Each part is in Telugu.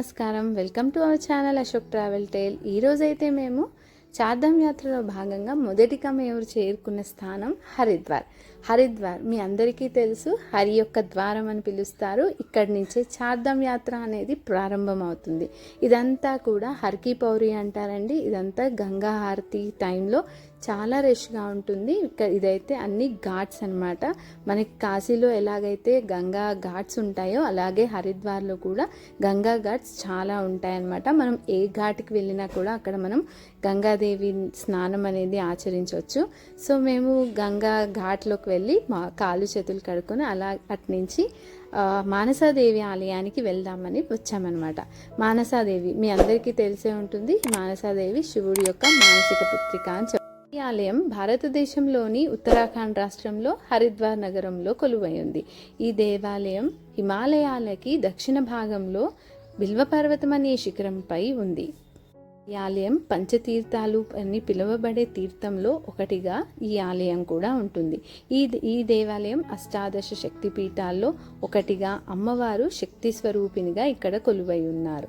నమస్కారం. Welcome to our channel Ashok travel tale. ఈరోజైతే మేము చార్ధామ్ యాత్రలో భాగంగా మొదటిగా మేము చేరుకున్న స్థానం హరిద్వార్. హరిద్వార్. మీ అందరికీ తెలుసు హరి యొక్క ద్వారం అని పిలుస్తారు. ఇక్కడి నుంచే చార్ధం యాత్ర అనేది ప్రారంభమవుతుంది. ఇదంతా కూడా హర్కీ పౌరి అంటారండి. ఇదంతా గంగా హారతి టైంలో చాలా రష్గా ఉంటుంది. ఇక్కడ ఇదైతే అన్ని ఘాట్స్ అనమాట మనకి కాశీలో ఎలాగైతే గంగా ఘాట్స్ ఉంటాయో అలాగే హరిద్వార్లో కూడా గంగా ఘాట్స్ చాలా ఉంటాయన్నమాట. మనం ఏ ఘాట్కి వెళ్ళినా కూడా అక్కడ మనం గంగాదేవి స్నానం అనేది ఆచరించవచ్చు. సో మేము గంగా ఘాట్లోకి వెళ్ళి మా కాళ్ళు చేతులు కడుక్కొని అలా అట్నుంచి మానసాదేవి ఆలయానికి వెళ్దామని వచ్చామన్నమాట. మానసాదేవి మీ అందరికీ తెలిసే ఉంటుంది మానసాదేవి శివుడి యొక్క మానసిక పుత్రిక అని ఈ ఆలయం భారతదేశంలోని ఉత్తరాఖండ్ రాష్ట్రంలో హరిద్వార్ నగరంలో కొలువై ఉంది. ఈ దేవాలయం హిమాలయాలకి దక్షిణ భాగంలో బిల్వపర్వతం అనే శిఖరంపై ఉంది. ఈ ఆలయం పంచతీర్థాలు అని పిలువబడే తీర్థంలో ఒకటిగా ఈ ఆలయం కూడా ఉంటుంది. ఈ ఈ దేవాలయం అష్టాదశ శక్తి పీఠాల్లో ఒకటిగా అమ్మవారు శక్తి స్వరూపినిగా ఇక్కడ కొలువై ఉన్నారు.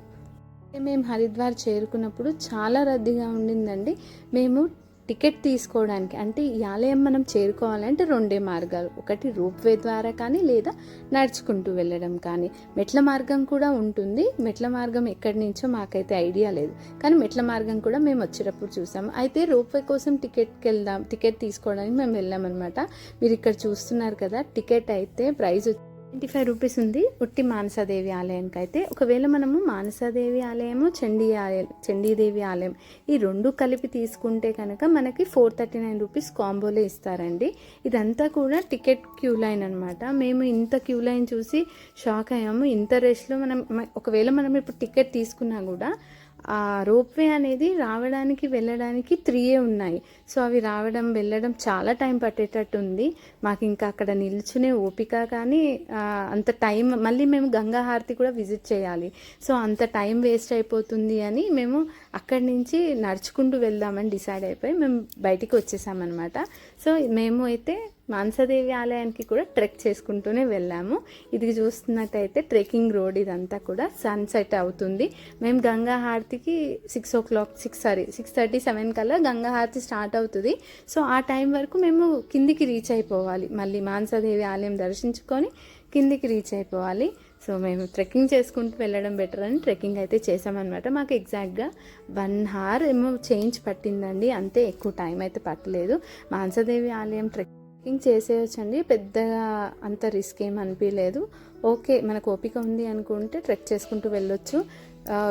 మేము హరిద్వార్ చేరుకున్నప్పుడు చాలా రద్దీగా ఉండిందండి. మేము టికెట్ తీసుకోవడానికి అంటే ఈ ఆలయం మనం చేరుకోవాలంటే రెండే మార్గాలు. ఒకటి రోప్వే ద్వారా కానీ లేదా నడుచుకుంటూ వెళ్ళడం కానీ. మెట్ల మార్గం కూడా ఉంటుంది. మెట్ల మార్గం ఎక్కడి నుంచో మాకైతే ఐడియా లేదు. కానీ మెట్ల మార్గం కూడా మేము వచ్చేటప్పుడు చూసాము. అయితే రోప్వే కోసం టికెట్కి వెళ్దాం టికెట్ తీసుకోవడానికి మేము వెళ్ళామన్నమాట. మీరు ఇక్కడ చూస్తున్నారు కదా టికెట్ అయితే ప్రైస్ ట్వంటీ ఫైవ్ రూపీస్ ఉంది. ఉట్టి మానసాదేవి ఆలయానికి అయితే ఒకవేళ మనము మానసాదేవి ఆలయము చండీ ఆలయం చండీదేవి ఆలయం ఈ రెండు కలిపి తీసుకుంటే కనుక మనకి ఫోర్ థర్టీ నైన్ రూపీస్ కాంబోలో ఇస్తారండి. ఇదంతా కూడా టికెట్ క్యూ లైన్ అనమాట మేము ఇంత క్యూ లైన్ చూసి షాక్ అయ్యాము. ఇంత రేస్లో మనం ఒకవేళ మనం ఇప్పుడు టికెట్ తీసుకున్నా కూడా రోప్వే అనేది రావడానికి వెళ్ళడానికి త్రీయే ఉన్నాయి. సో అవి రావడం వెళ్ళడం చాలా టైం పట్టేటట్టు ఉంది. మాకు ఇంకా అక్కడ నిల్చునే ఓపిక కానీ అంత టైం మళ్ళీ మేము గంగా హారతి కూడా విజిట్ చేయాలి. సో అంత టైం వేస్ట్ అయిపోతుంది అని మేము అక్కడి నుంచి నడుచుకుంటూ వెళ్దామని డిసైడ్ అయిపోయి మేము బయటికి వచ్చేసామన్నమాట. సో మేము అయితే మాంసదేవి ఆలయానికి కూడా ట్రెక్ చేసుకుంటూనే వెళ్ళాము. ఇది చూస్తున్నట్టయితే ట్రెక్కింగ్ రోడ్ ఇదంతా కూడా సన్సెట్ అవుతుంది. మేము Ganga హారతికి six o'clock six sorry six thirty seven కల్లా గంగా హారతి స్టార్ట్ అవుతుంది. సో ఆ టైం వరకు మేము కిందికి రీచ్ అయిపోవాలి. మళ్ళీ మాంసదేవి ఆలయం దర్శించుకొని కిందికి రీచ్ అయిపోవాలి. సో మేము ట్రెక్కింగ్ చేసుకుంటూ వెళ్ళడం బెటర్ అని ట్రెక్కింగ్ అయితే చేసామన్నమాట మాకు ఎగ్జాక్ట్గా వన్ హార్ ఏమో చేంజ్ పట్టిందండి. అంతే ఎక్కువ టైం అయితే పట్టలేదు. మాంసదేవి ఆలయం ట్రెక్ కుకింగ్ చేసేయచ్చండి. పెద్దగా అంత రిస్క్ ఏం అనిపించలేదు ఓకే మనకు ఓపిక ఉంది అనుకుంటే ట్రెక్ చేసుకుంటూ వెళ్ళొచ్చు.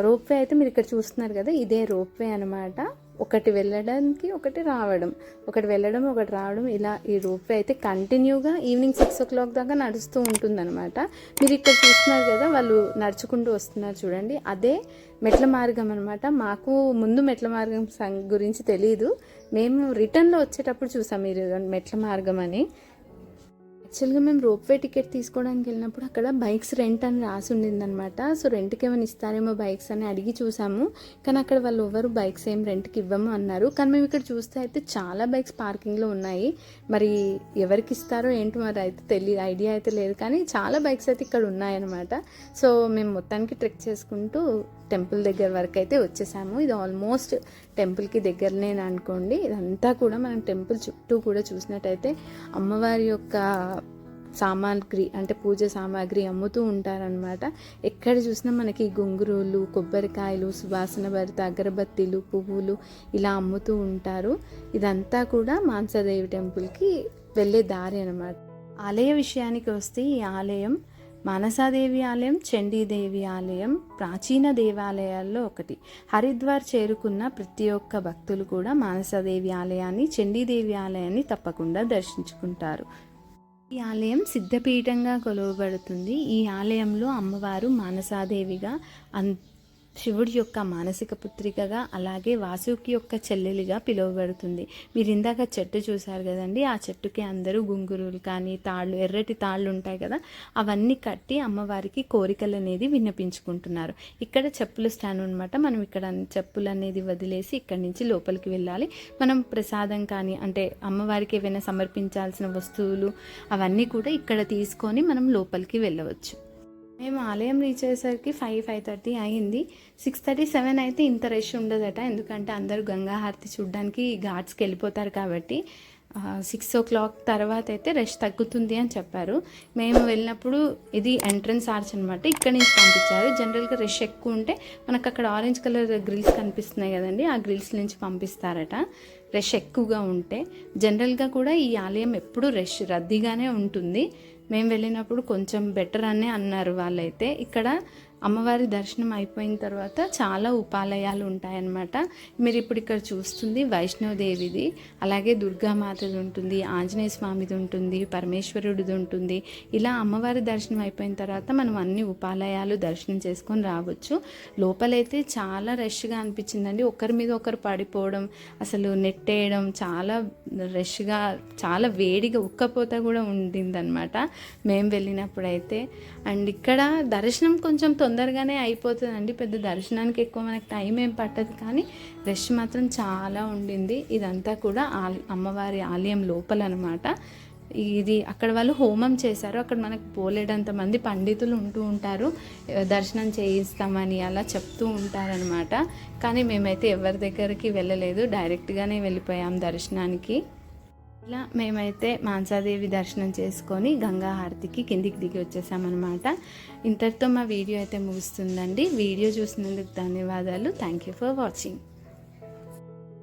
రోప్వే అయితే మీరు ఇక్కడ చూస్తున్నారు కదా ఇదే రోప్వే అనమాట ఒకటి వెళ్ళడానికి ఒకటి రావడం. ఒకటి వెళ్ళడం ఒకటి రావడం ఇలా ఈ రోప్వే అయితే కంటిన్యూగా ఈవినింగ్ సిక్స్ ఓ క్లాక్ దాకా నడుస్తూ ఉంటుందన్నమాట. మీరు ఇక్కడ చూస్తున్నారు కదా వాళ్ళు నడుచుకుంటూ వస్తున్నారు చూడండి. అదే మెట్ల మార్గం అనమాట మాకు ముందు మెట్ల మార్గం సం- గురించి తెలియదు మేము రిటర్న్లో వచ్చేటప్పుడు చూసాం మీరు మెట్ల మార్గం అని. యాక్చువల్గా మేము రోప్వే టికెట్ తీసుకోవడానికి వెళ్ళినప్పుడు అక్కడ బైక్స్ రెంట్ అని రాసి ఉండిందనమాట సో రెంట్కి ఏమైనా ఇస్తారేమో బైక్స్ అని అడిగి చూసాము. కానీ అక్కడ వాళ్ళు ఎవరు బైక్స్ ఏం రెంట్కి ఇవ్వము అన్నారు. కానీ మేము ఇక్కడ చూస్తే అయితే చాలా బైక్స్ పార్కింగ్లో ఉన్నాయి. మరి ఎవరికి ఇస్తారో ఏంటో మరి అయితే తెలియదు ఐడియా అయితే లేదు. కానీ చాలా బైక్స్ అయితే ఇక్కడ ఉన్నాయన్నమాట. సో మేము మొత్తానికి ట్రెక్ చేసుకుంటూ టెంపుల్ దగ్గర వరకు అయితే వచ్చేసాము. ఇది ఆల్మోస్ట్ టెంపుల్కి దగ్గరనే అనుకోండి. ఇదంతా కూడా మనం టెంపుల్ చుట్టూ కూడా చూసినట్టయితే అమ్మవారి యొక్క సామాగ్రి అంటే పూజ సామాగ్రి అమ్ముతూ ఉంటారనమాట ఎక్కడ చూసినా మనకి గుంగురులు కొబ్బరికాయలు సువాసన భరిత అగరబత్తీలు పువ్వులు ఇలా అమ్ముతూ ఉంటారు. ఇదంతా కూడా మాంసాదేవి టెంపుల్కి వెళ్ళే దారి అనమాట ఆలయ విషయానికి వస్తే ఈ ఆలయం మానసాదేవి ఆలయం చండీదేవి ఆలయం ప్రాచీన దేవాలయాల్లో ఒకటి. హరిద్వార్ చేరుకున్న ప్రతి ఒక్క భక్తులు కూడా మానసాదేవి ఆలయాన్ని చండీదేవి ఆలయాన్ని తప్పకుండా దర్శించుకుంటారు. ఈ ఆలయం సిద్ధపీఠంగా కొలువబడుతుంది. ఈ ఆలయంలో అమ్మవారు మానసాదేవిగా అన్ శివుడి యొక్క మానసిక పుత్రికగా అలాగే వాసుకి యొక్క చెల్లెలిగా పిలువబడుతుంది. మీరు ఇందాక చెట్టు చూశారు కదండి ఆ చెట్టుకి అందరూ గుంగురులు కానీ తాళ్ళు ఎర్రటి తాళ్ళు ఉంటాయి కదా అవన్నీ కట్టి అమ్మవారికి కోరికలు అనేది విన్నపించుకుంటున్నారు. ఇక్కడ చెప్పుల స్టాండ్ అనమాట మనం ఇక్కడ చెప్పులు అనేది వదిలేసి ఇక్కడి నుంచి లోపలికి వెళ్ళాలి. మనం ప్రసాదం కానీ అంటే అమ్మవారికి ఏవైనా సమర్పించాల్సిన వస్తువులు అవన్నీ కూడా ఇక్కడ తీసుకొని మనం లోపలికి వెళ్ళవచ్చు. మేము ఆలయం రీచ్ అయ్యేసరికి ఫైవ్ ఫైవ్ థర్టీ అయింది. సిక్స్ థర్టీ సెవెన్ అయితే ఇంత రష్ ఉండదట. ఎందుకంటే అందరూ గంగా హారతి చూడడానికి ఘాట్స్కి వెళ్ళిపోతారు కాబట్టి సిక్స్ ఓ క్లాక్ తర్వాత అయితే రష్ తగ్గుతుంది అని చెప్పారు. మేము వెళ్ళినప్పుడు ఇది ఎంట్రన్స్ ఆర్చ్ అనమాట ఇక్కడ నుంచి పంపించారు. జనరల్గా రష్ ఎక్కువ ఉంటే మనకు అక్కడ ఆరెంజ్ కలర్ గ్రిల్స్ కనిపిస్తున్నాయి కదండి ఆ గ్రిల్స్ నుంచి పంపిస్తారట. రష్ ఎక్కువగా ఉంటే జనరల్గా కూడా ఈ ఆలయం ఎప్పుడూ రష్ రద్దీగానే ఉంటుంది. మేము వెళ్ళినప్పుడు కొంచెం బెటర్ అనే అన్నారు వాళ్ళైతే. ఇక్కడ అమ్మవారి దర్శనం అయిపోయిన తర్వాత చాలా ఉపాలయాలు ఉంటాయన్నమాట. మీరు ఇప్పుడు ఇక్కడ చూస్తుంది వైష్ణవదేవిది అలాగే దుర్గామాతది ఉంటుంది ఆంజనేయ స్వామిది ఉంటుంది పరమేశ్వరుడిది ఉంటుంది. ఇలా అమ్మవారి దర్శనం అయిపోయిన తర్వాత మనం అన్ని ఉపాలయాలు దర్శనం చేసుకొని రావచ్చు. లోపలైతే చాలా రష్గా అనిపించిందండి. ఒకరి మీద ఒకరు పడిపోవడం అసలు నెట్టేయడం చాలా రష్గా చాలా వేడిగా ఉక్కపోత కూడా ఉండిందనమాట మేము వెళ్ళినప్పుడైతే. అండ్ ఇక్కడ దర్శనం కొంచెం తొందరగానే అయిపోతుందండి. పెద్ద దర్శనానికి ఎక్కువ మనకి టైం ఏం పట్టదు. కానీ రష్ మాత్రం చాలా ఉండింది. ఇదంతా కూడా ఆల్- అమ్మవారి ఆలయం లోపల అనమాట ఇది అక్కడ వాళ్ళు హోమం చేశారు. అక్కడ మనకు పోలేడంత మంది పండితులు ఉంటూ ఉంటారు. దర్శనం చేయిస్తామని అలా చెప్తూ ఉంటారనమాట. కానీ మేమైతే ఎవరి దగ్గరికి వెళ్ళలేదు. డైరెక్ట్గానే వెళ్ళిపోయాం దర్శనానికి. ఇలా మేమైతే మాంసాదేవి దర్శనం చేసుకొని గంగా హారతికి కిందికి దిగి వచ్చేసామన్నమాట. ఇంతటితో మా వీడియో అయితే ముగుస్తుందండి. వీడియో చూసినందుకు ధన్యవాదాలు. Thank you for watching